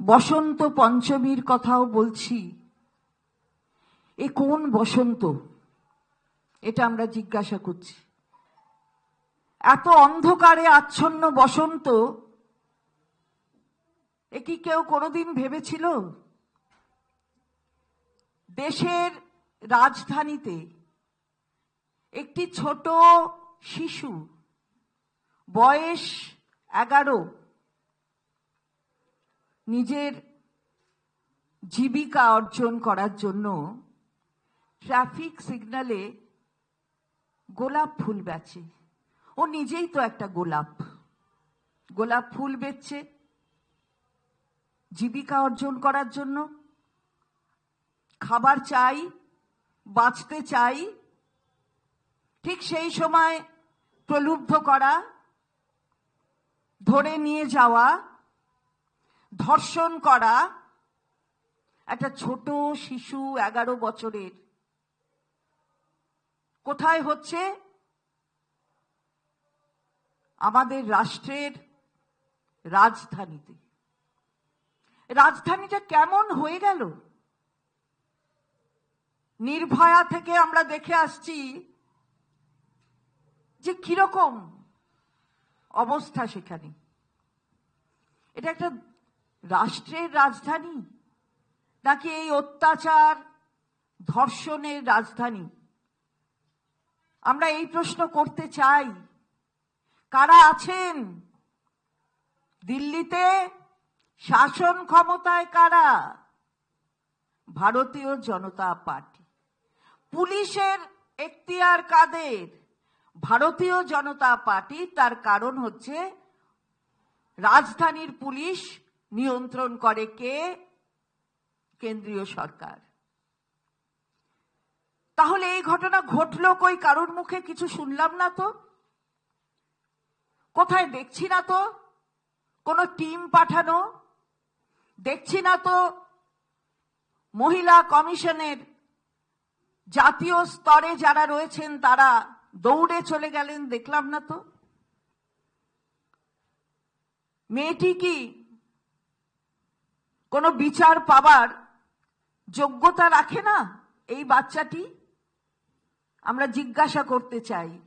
বসন্ত পঞ্চমীর কথাও বলছি। এ কোন বসন্ত? এটা আমরা জিজ্ঞাসা করছি। এত অন্ধকারে আচ্ছন্ন বসন্ত, এ কি কেউ কোনোদিন ভেবেছিল? দেশের রাজধানীতে একটি ছোট শিশু, বয়স এগারো নিজের জীবিকা অর্জন করার জন্য ট্রাফিক সিগনালে গোলাপ ফুল বেচে। ও নিজেই তো একটা গোলাপ। গোলাপ ফুল বেচছে জীবিকা অর্জন করার জন্য খাবার চাই, বাঁচতে চাই, ঠিক সেই সময় প্রলুব্ধ করা, ধরে নিয়ে যাওয়া ধর্ষণ করা একটা ছোট শিশু এগারো বছরের। কোথায় হচ্ছে? আমাদের রাষ্ট্রের রাজধানীতে। রাজধানীটা কেমন হয়ে গেল? নির্ভয়া থেকে আমরা দেখে আসছি যে কীরকম অবস্থা সেখানে। এটা একটা রাষ্ট্রের রাজধানী? নাকি এই অত্যাচার ধর্ষণের রাজধানী? আমরা এই প্রশ্ন করতে চাই, কারা আছেন? দিল্লিতে শাসন ক্ষমতায় কারা? ভারতীয় জনতা পার্টি। পুলিশের এখতিয়ার কাদের? ভারতীয় জনতা পার্টি, তার কারণ হচ্ছে রাজধানীর পুলিশ নিয়ন্ত্রণ করে কে? কেন্দ্রীয় সরকার। তাহলে এই ঘটনা ঘটলো কই? কারোর মুখে কিছু শুনলাম না তো? কোথায় দেখছি না তো? কোনো টিম পাঠানো? দেখছি না তো? মহিলা কমিশনের জাতীয় স্তরে যারা রয়েছেন, তারা দৌড়ে চলে গেলেন, দেখলাম না তো? মেয়েটি কি কোনো বিচার পাবার যোগ্যতা রাখে না এই বাচ্চাটি? আমরা জিজ্ঞাসা করতে চাই।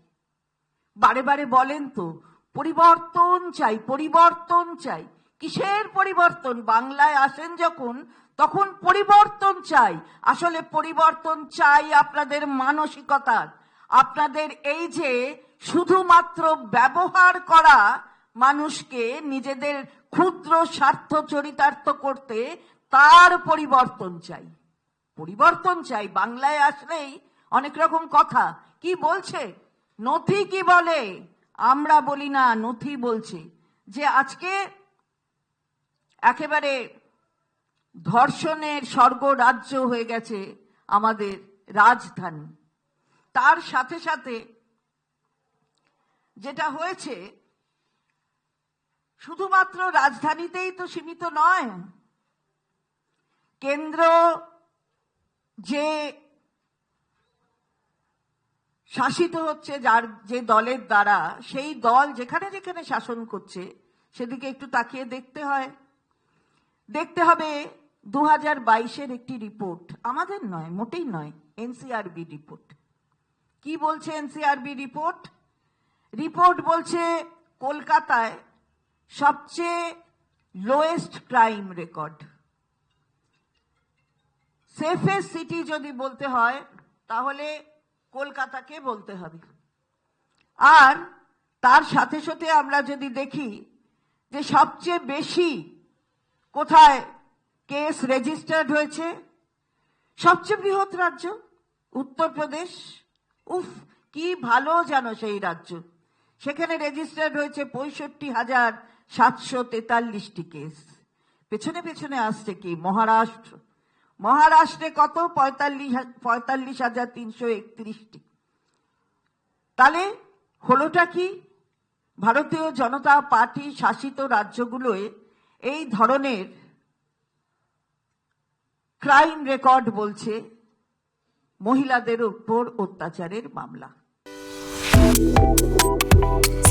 বারে বারে বলেন তো, পরিবর্তন চাই পরিবর্তন চাই। কিসের পরিবর্তন? বাংলায় আসেন যখন, তখন পরিবর্তন চাই। আসলে পরিবর্তন চাই আপনাদের মানসিকতার। আপনাদের এই যে শুধুমাত্র ব্যবহার করা মানুষকে নিজেদের ক্ষুদ্র স্বার্থ চরিতার্থ করতে তার পরিবর্তন চাই। পরিবর্তন চাই, বাংলায় আসলেই অনেক রকম কথা। কি বলছে? নথি কি বলে? আমরা বলি না, নথি বলছে। যে আজকে একেবারে ধর্ষণের স্বর্গ রাজ্য হয়ে গেছে আমাদের রাজধানী। তার সাথে সাথে যেটা হয়েছে শুধুমাত্র রাজধানীতেই তো সীমিত নয়। কেন্দ্র যে শাসিত হচ্ছে, যার যে দলের দ্বারা, সেই দল যেখানে যেখানে শাসন করছে, সেদিকে একটু তাকিয়ে দেখতে হয়। দেখতে হবে দু হাজার একটি রিপোর্ট। আমাদের নয়, মোটেই নয়, এনসিআরবি রিপোর্ট। কি বলছে এনসিআরবি রিপোর্ট? রিপোর্ট বলছে, কলকাতায় সবচেয়ে lowest crime record safest city যদি বলতে হয়, তাহলে কলকাতাকে বলতে হবে। আর তার সাথে সাথে আমরা যদি দেখি যে সবচেয়ে বেশি কোথায় কেস রেজিস্টার্ড হয়েছে, সবচেয়ে বৃহৎ রাজ্য উত্তরপ্রদেশ। উফ, কি ভালো জানো সেই রাজ্য। সেখানে রেজিস্টার্ড হয়েছে পঁয়ষট্টি হাজার সাতশো তেতাল্লিশটি কেস। পেছনে পেছনে আসছে কি? মহারাষ্ট্র। মহারাষ্ট্রে কত? পঁয়তাল্লিশ পঁয়তাল্লিশ হাজার তিনশো একত্রিশটি। তাহলে হলোটা কি? ভারতীয় জনতা পার্টি শাসিত রাজ্যগুলোয় এই ধরনের ক্রাইম রেকর্ড বলছে মহিলাদের উপর অত্যাচারের মামলা।